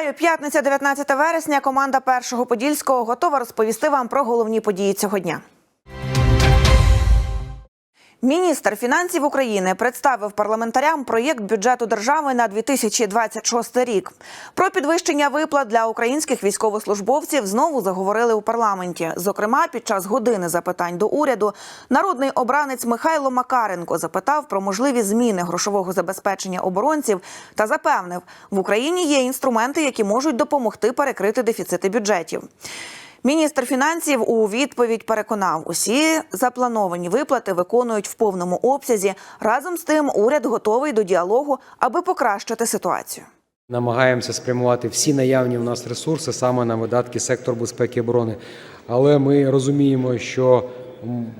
Вітаю! П'ятниця, 19 вересня. Команда першого подільського готова розповісти вам про головні події цього дня. Міністр фінансів України представив парламентарям проєкт бюджету держави на 2026 рік. Про підвищення виплат для українських військовослужбовців знову заговорили у парламенті. Зокрема, під час години запитань до уряду народний обранець Михайло Макаренко запитав про можливі зміни грошового забезпечення оборонців та запевнив, в Україні є інструменти, які можуть допомогти перекрити дефіцити бюджетів. Міністр фінансів у відповідь переконав, усі заплановані виплати виконують в повному обсязі. Разом з тим, уряд готовий до діалогу, аби покращити ситуацію. Намагаємося спрямувати всі наявні у нас ресурси саме на видатки сектору безпеки і оборони. Але ми розуміємо, що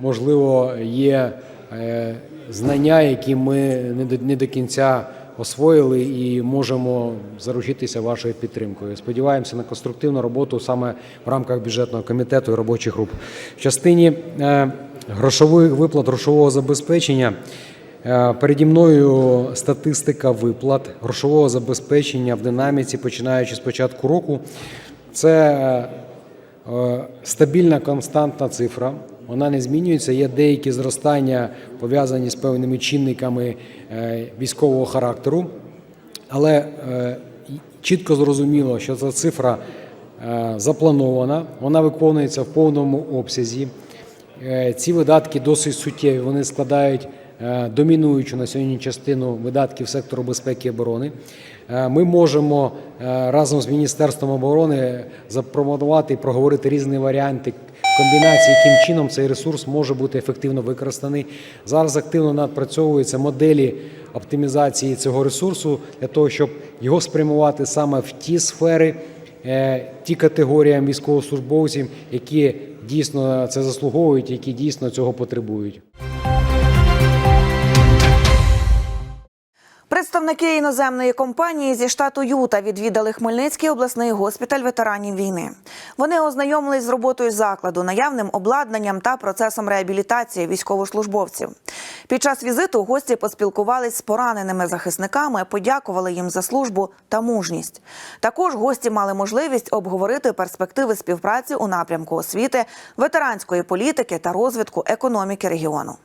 можливо є е, знання, які ми не до кінця освоїли і можемо заручитися вашою підтримкою. Сподіваємося на конструктивну роботу саме в рамках бюджетного комітету і робочих груп. В частині е, грошових виплат грошового забезпечення. Е, Переді мною статистика виплат грошового забезпечення в динаміці, починаючи з початку року. Це е, стабільна константна цифра. Вона не змінюється. Є деякі зростання пов'язані з певними чинниками е, військового характеру, але е, чітко зрозуміло, що ця цифра е, запланована, вона виконується в повному обсязі. Ці видатки досить суттєві. Вони складають домінуючу на сьогодні частину видатків сектору безпеки і оборони. Ми можемо разом з Міністерством оборони запропонувати і проговорити різні варіанти комбінації, яким чином цей ресурс може бути ефективно використаний. Зараз активно надпрацьовуються моделі оптимізації цього ресурсу для того, щоб його спрямувати саме в ті сфери, е, ті категоріям військовослужбовців, які дійсно це заслуговують, які дійсно цього потребують. Представники іноземної компанії зі штату Юта відвідали Хмельницький обласний госпіталь ветеранів війни. Вони ознайомились з роботою закладу, наявним обладнанням та процесом реабілітації військовослужбовців. Під час візиту гості поспілкувались з пораненими захисниками, подякували їм за службу та мужність. Також гості мали можливість обговорити перспективи співпраці у напрямку освіти, ветеранської політики та розвитку економіки регіону.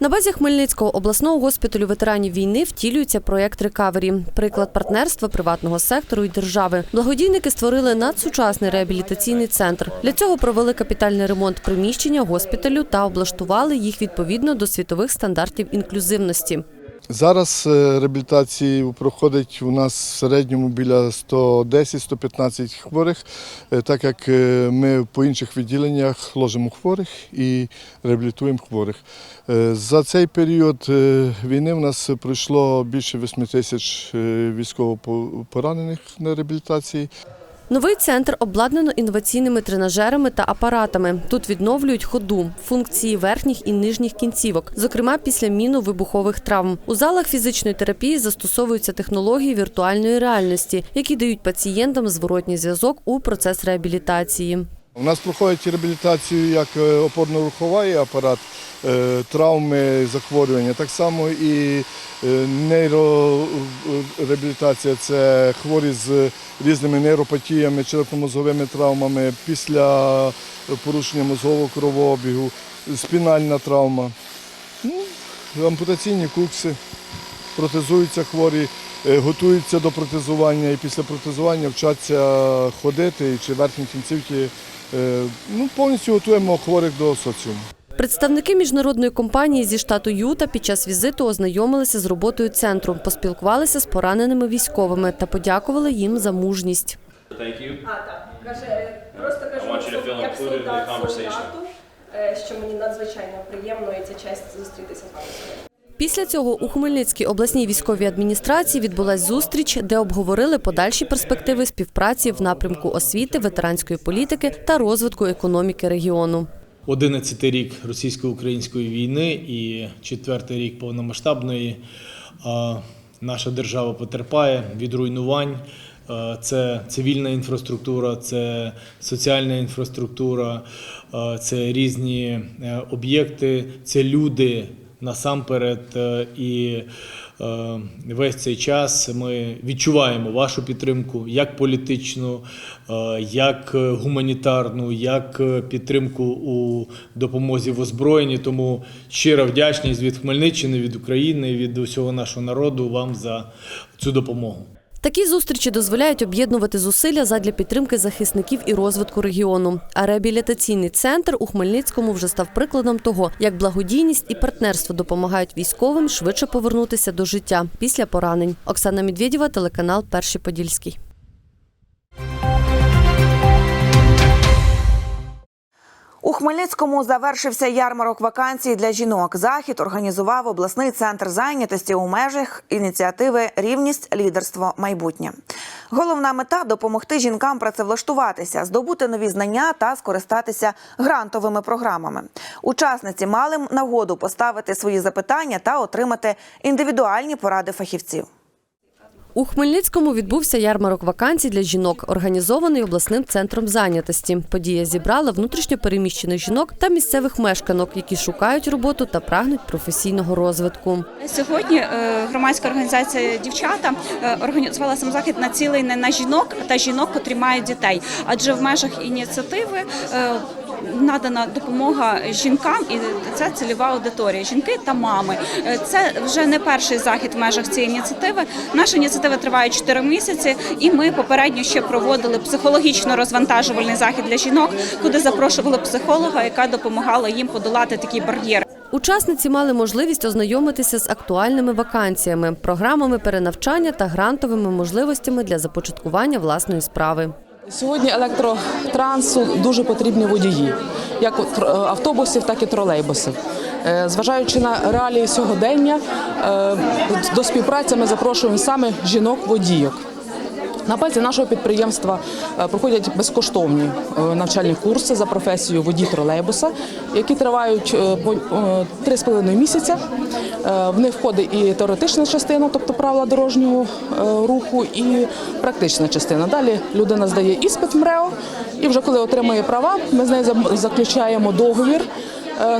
На базі Хмельницького обласного госпіталю ветеранів війни втілюється проєкт Рекавері приклад партнерства приватного сектору і держави. Благодійники створили надсучасний реабілітаційний центр. Для цього провели капітальний ремонт приміщення госпіталю та облаштували їх відповідно до світових стандартів інклюзивності. Зараз е, реабілітації проходить у нас в середньому біля 110-115 хворих, е, так як е, ми по інших відділеннях ложимо хворих і реабілітуємо хворих. За цей період війни в нас пройшло більше 8 тисяч військовопоранених на реабілітації. Новий центр обладнано інноваційними тренажерами та апаратами. Тут відновлюють ходу, функції верхніх і нижніх кінцівок, зокрема після міновибухових травм. У залах фізичної терапії застосовуються технології віртуальної реальності, які дають пацієнтам зворотній зв'язок у процес реабілітації. У нас проходить реабілітацію як е, опорно-руховий апарат, е, травми, захворювання. Так само і е, нейрореабілітація це хворі з різними нейропатіями, черепно-мозговими травмами, після порушення мозгового кровообігу, спінальна травма, ну, ампутаційні кукси, протезуються хворі. Готуються до протезування і після протезування вчаться ходити чи верхні кінцівки Ну, повністю готуємо хворих до соціуму. Представники міжнародної компанії зі штату Юта під час візиту ознайомилися з роботою центру, поспілкувалися з пораненими військовими та подякували їм за мужність. Каже, просто кажу, як солдат солдату, е, що мені надзвичайно приємно і це честь зустрітися з вами. Після цього у Хмельницькій обласній військовій адміністрації відбулась зустріч, де обговорили подальші перспективи співпраці в напрямку освіти, ветеранської політики та розвитку економіки регіону. 11 рік російсько-української війни і четвертий рік повномасштабної наша держава потерпає від руйнувань. Це цивільна інфраструктура, це соціальна інфраструктура, це різні е, об'єкти, це люди насамперед е, і е, весь цей час ми відчуваємо вашу підтримку як політичну, е, як гуманітарну, як підтримку у допомозі в озброєнні. Тому щира вдячність від Хмельниччини, від України, від усього нашого народу вам за цю допомогу. Такі зустрічі дозволяють об'єднувати зусилля задля підтримки захисників і розвитку регіону. А реабілітаційний центр у Хмельницькому вже став прикладом того, як благодійність і партнерство допомагають військовим швидше повернутися до життя після поранень. Оксана Медведєва, телеканал Перший Подільський. У Хмельницькому завершився ярмарок вакансій для жінок. Захід організував обласний центр зайнятості у межах ініціативи Рівність, лідерство, майбутнє. Головна мета допомогти жінкам працевлаштуватися, здобути нові знання та скористатися грантовими програмами. Учасниці мали нагоду поставити свої запитання та отримати індивідуальні поради фахівців. У Хмельницькому відбувся ярмарок вакансій для жінок, організований обласним центром зайнятості. Подія зібрала внутрішньо переміщених жінок та місцевих мешканок, які шукають роботу та прагнуть професійного розвитку. Сьогодні е, громадська організація дівчата е, організувала сам захід націлений на жінок та жінок, котрі мають дітей. Адже в межах ініціативи е, надана допомога жінкам, і це цільова аудиторія жінки та мами. Е, Це вже не перший захід в межах цієї ініціативи. Наша ініціатива триває 4 місяці, і ми попередньо ще проводили психологічно розвантажувальний захід для жінок, куди запрошували психолога, яка допомагала їм подолати такі бар'єри. Учасниці мали можливість ознайомитися з актуальними вакансіями, програмами перенавчання та грантовими можливостями для започаткування власної справи. Сьогодні електротрансу дуже потрібні водії, як е, автобусів, так і тролейбусів. Е, Зважаючи на реалії сьогодення, е, до співпраці ми запрошуємо саме жінок-водійок. На базі нашого підприємства е, проходять безкоштовні е, навчальні курси за професією водій тролейбуса, які тривають е, по- е, місяця. В них входить і теоретична частина, тобто правила дорожнього руху, і практична частина. Далі людина здає іспит МРЕО, і вже коли отримує права, ми з нею заключаємо договір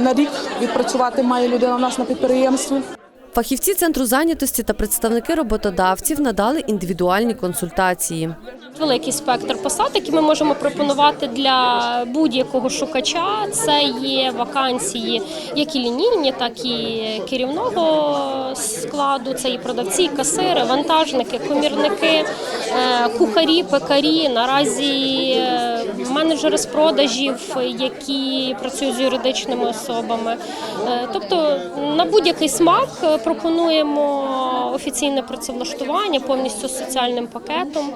на рік. Відпрацювати має людина у нас на підприємстві. Фахівці центру зайнятості та представники роботодавців надали індивідуальні консультації. Великий спектр посад, які ми можемо пропонувати для будь-якого шукача. Це є вакансії, як і лінійні, так і керівного складу. Це і продавці, касири, вантажники, комірники, е, кухарі, пекарі. Наразі е, менеджери з продажів, які працюють з юридичними особами. Е, Тобто на будь-який смак пропонуємо офіційне працевлаштування повністю з соціальним пакетом.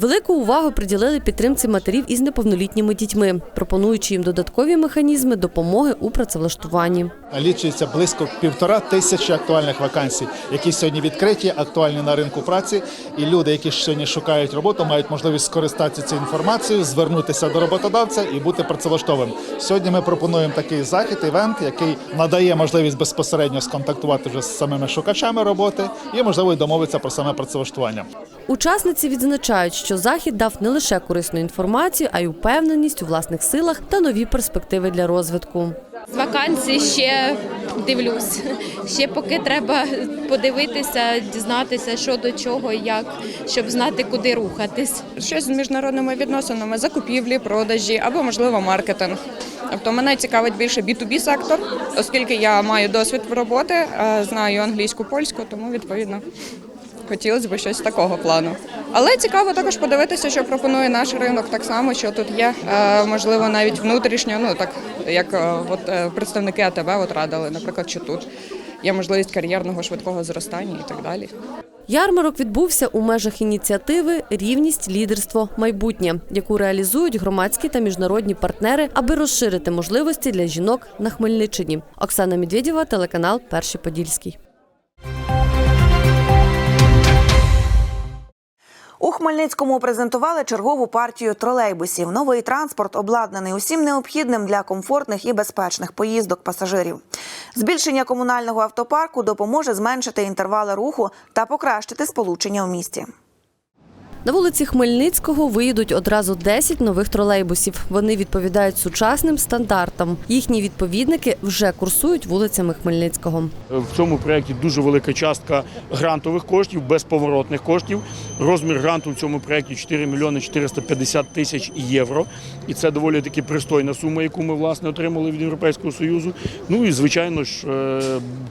Велику увагу приділили підтримці матерів із неповнолітніми дітьми, пропонуючи їм додаткові механізми допомоги у працевлаштуванні. Налічується близько півтора тисячі актуальних вакансій, які сьогодні відкриті, актуальні на ринку праці. І люди, які сьогодні шукають роботу, мають можливість скористатися цією інформацією, звернутися до роботодавця і бути працевлаштованим. Сьогодні ми пропонуємо такий захід, івент, який надає можливість безпосередньо сконтактувати вже з самими шукачами роботи і можливо домовитися про саме працевлаштування. Учасниці відзначають, що захід дав не лише корисну інформацію, а й упевненість у власних силах та нові перспективи для розвитку. З вакансій ще дивлюсь. Ще поки треба подивитися, дізнатися, що до чого, як, щоб знати, куди рухатись. щось з міжнародними відносинами, закупівлі, продажі або можливо маркетинг. Тобто мене цікавить більше B2B сектор, оскільки я маю досвід в роботи, е, знаю англійську, польську, тому відповідно хотілося б щось такого плану. Але цікаво також подивитися, що пропонує наш ринок так само, що тут є е, можливо навіть внутрішньо, ну так як е, от е, представники АТБ от радили, наприклад, що тут є можливість кар'єрного швидкого зростання і так далі. Ярмарок відбувся у межах ініціативи Рівність, лідерство, майбутнє, яку реалізують громадські та міжнародні партнери, аби розширити можливості для жінок на Хмельниччині. Оксана Медведєва, телеканал Перший Подільський. У Хмельницькому презентували чергову партію тролейбусів. Новий транспорт обладнаний усім необхідним для комфортних і безпечних поїздок пасажирів. Збільшення комунального автопарку допоможе зменшити інтервали руху та покращити сполучення у місті. На вулиці Хмельницького виїдуть одразу 10 нових тролейбусів. Вони відповідають сучасним стандартам. Їхні відповідники вже курсують вулицями Хмельницького. В цьому проєкті дуже велика частка грантових коштів, безповоротних коштів. Розмір гранту в цьому проєкті 4 мільйони 450 тисяч євро. І це доволі таки пристойна сума, яку ми власне отримали від Європейського Союзу. Ну і звичайно ж е,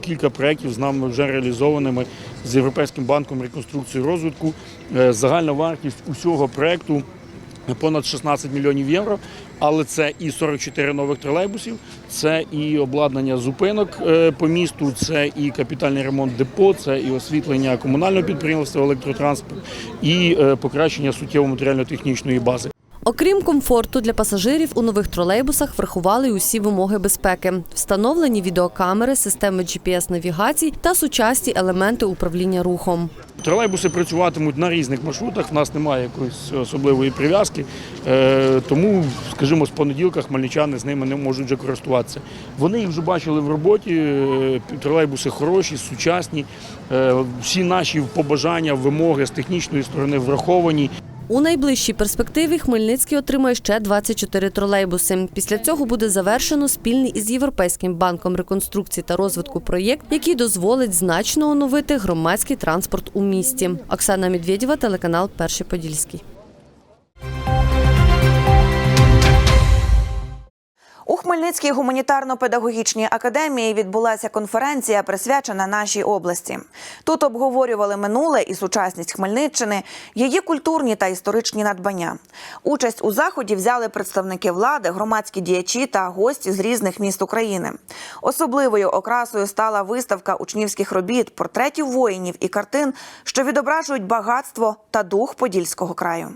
кілька проєктів з нами вже реалізованими з Європейським банком реконструкції розвитку. Е, Загальна вартість усього проєкту понад 16 мільйонів євро. Але це і 44 нових тролейбусів, це і обладнання зупинок е, по місту, це і капітальний ремонт депо, це і освітлення комунального підприємства електротранспорт, і е, покращення суттєво матеріально-технічної бази. Окрім комфорту для пасажирів, у нових тролейбусах врахували усі вимоги безпеки. Встановлені відеокамери, системи GPS-навігацій та сучасні елементи управління рухом. Тролейбуси працюватимуть на різних маршрутах. В нас немає якоїсь особливої прив'язки, е, тому, скажімо, з понеділка хмельничани з ними не можуть вже користуватися. Вони їх вже бачили в роботі. е, Тролейбуси хороші, сучасні. е, Всі наші побажання, вимоги з технічної сторони враховані. У найближчій перспективі Хмельницький отримає ще 24 тролейбуси. Після цього буде завершено спільний із Європейським банком реконструкції та розвитку проєкт, який дозволить значно оновити громадський транспорт у місті. Оксана Медведєва, телеканал Перший Подільський. Хмельницькій гуманітарно-педагогічній академії відбулася конференція, присвячена нашій області. Тут обговорювали минуле і сучасність Хмельниччини, її культурні та історичні надбання. Участь у заході взяли представники влади, громадські діячі та гості з різних міст України. Особливою окрасою стала виставка учнівських робіт, портретів воїнів і картин, що відображують багатство та дух Подільського краю.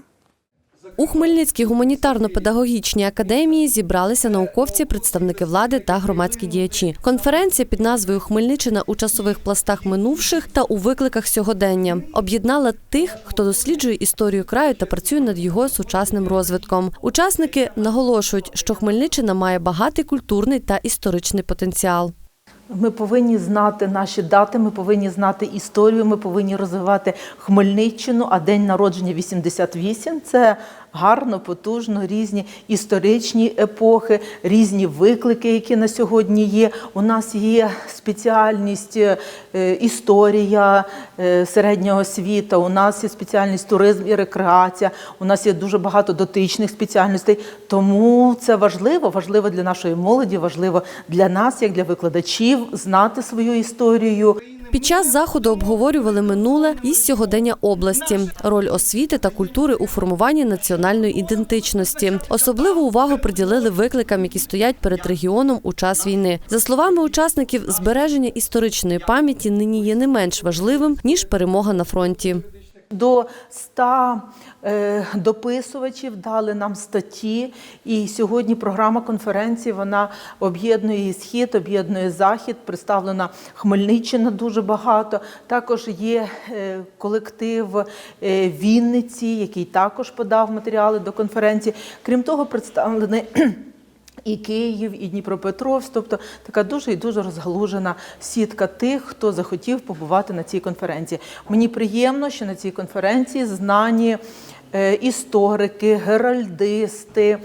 У Хмельницькій гуманітарно-педагогічній академії зібралися науковці, представники влади та громадські діячі. Конференція під назвою Хмельниччина у часових пластах минувших та у викликах сьогодення об'єднала тих, хто досліджує історію краю та працює над його сучасним розвитком. Учасники наголошують, що Хмельниччина має багатий культурний та історичний потенціал. Ми повинні знати наші дати, ми повинні знати історію, ми повинні розвивати Хмельниччину, а день народження 88 – це гарно, потужно, різні історичні епохи, різні виклики, які на сьогодні є. У нас є спеціальність е, історія е, середнього освіта, у нас є спеціальність туризм і рекреація, у нас є дуже багато дотичних спеціальностей. Тому це важливо, важливо для нашої молоді, важливо для нас, як для викладачів, знати свою історію. Під час заходу обговорювали минуле і сьогодення області, роль освіти та культури у формуванні національної ідентичності. Особливу увагу приділили викликам, які стоять перед регіоном у час війни. За словами учасників, збереження історичної пам'яті нині є не менш важливим ніж перемога на фронті. До 100 е, дописувачів дали нам статті, і сьогодні програма конференції вона об'єднує схід, об'єднує захід. Представлена Хмельниччина дуже багато. Також є е, колектив е, Вінниці, який також подав матеріали до конференції. Крім того, представлений. І Київ, і Дніпропетровськ, тобто така дуже і дуже розгалужена сітка тих, хто захотів побувати на цій конференції. Мені приємно, що на цій конференції знані е, історики, геральдисти,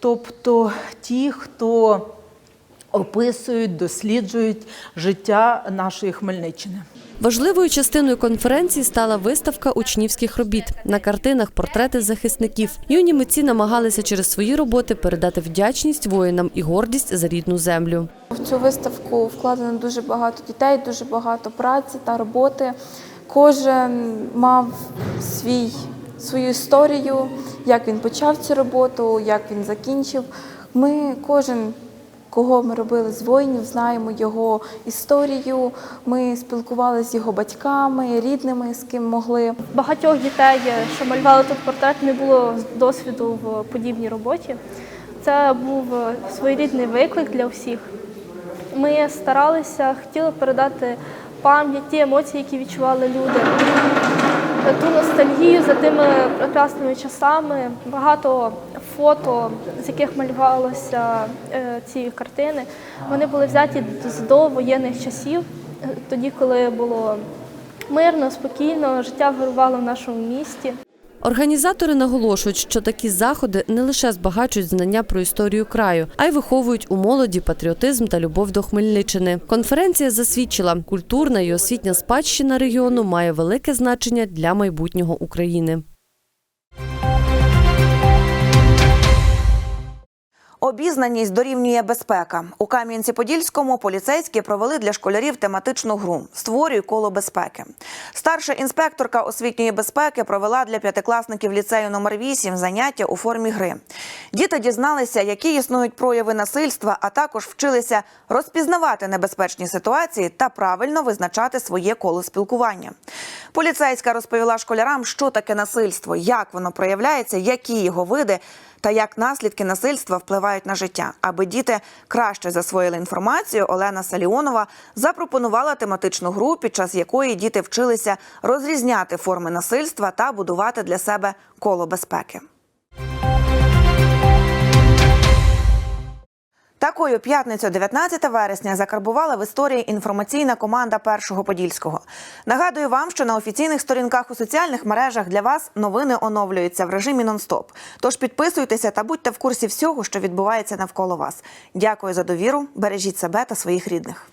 тобто ті, хто описують, досліджують життя нашої Хмельниччини. Важливою частиною конференції стала виставка учнівських робіт. На картинах портрети захисників. Юні митці намагалися через свої роботи передати вдячність воїнам і гордість за рідну землю. В цю виставку вкладено дуже багато дітей, дуже багато праці та роботи. Кожен мав свій, свою історію, як він почав цю роботу, як він закінчив. Ми кожен. Кого ми робили з воїнів, знаємо його історію. Ми спілкувалися з його батьками, рідними, з ким могли. Багатьох дітей, що малювали тут портрет, не було досвіду в подібній роботі. Це був своєрідний виклик для всіх. Ми старалися, хотіли передати пам'ять, ті емоції, які відчували люди, ту ностальгію за тими прекрасними часами, багато фото, з яких малювалися е, ці картини. Вони були взяті з довоєнних часів, е, тоді, коли було мирно, спокійно, життя вирувало в нашому місті. Організатори наголошують, що такі заходи не лише збагачують знання про історію краю, а й виховують у молоді патріотизм та любов до Хмельниччини. Конференція засвідчила, культурна і освітня спадщина регіону має велике значення для майбутнього України. Обізнаність дорівнює безпека. У Кам'янці-Подільському поліцейські провели для школярів тематичну гру Створюй коло безпеки. Старша інспекторка освітньої безпеки провела для п'ятикласників ліцею номер 8 заняття у формі гри. Діти дізналися, які існують прояви насильства, а також вчилися розпізнавати небезпечні ситуації та правильно визначати своє коло спілкування. Поліцейська розповіла школярам, що таке насильство, як воно проявляється, які його види та як наслідки насильства впливають на життя. Аби діти краще засвоїли інформацію, Олена Саліонова запропонувала тематичну гру, під час якої діти вчилися розрізняти форми насильства та будувати для себе коло безпеки. Такою п'ятницю, 19 вересня, закарбувала в історії інформаційна команда Першого Подільського. Нагадую вам, що на офіційних сторінках у соціальних мережах для вас новини оновлюються в режимі нон-стоп. Тож підписуйтеся та будьте в курсі всього, що відбувається навколо вас. Дякую за довіру. Бережіть себе та своїх рідних.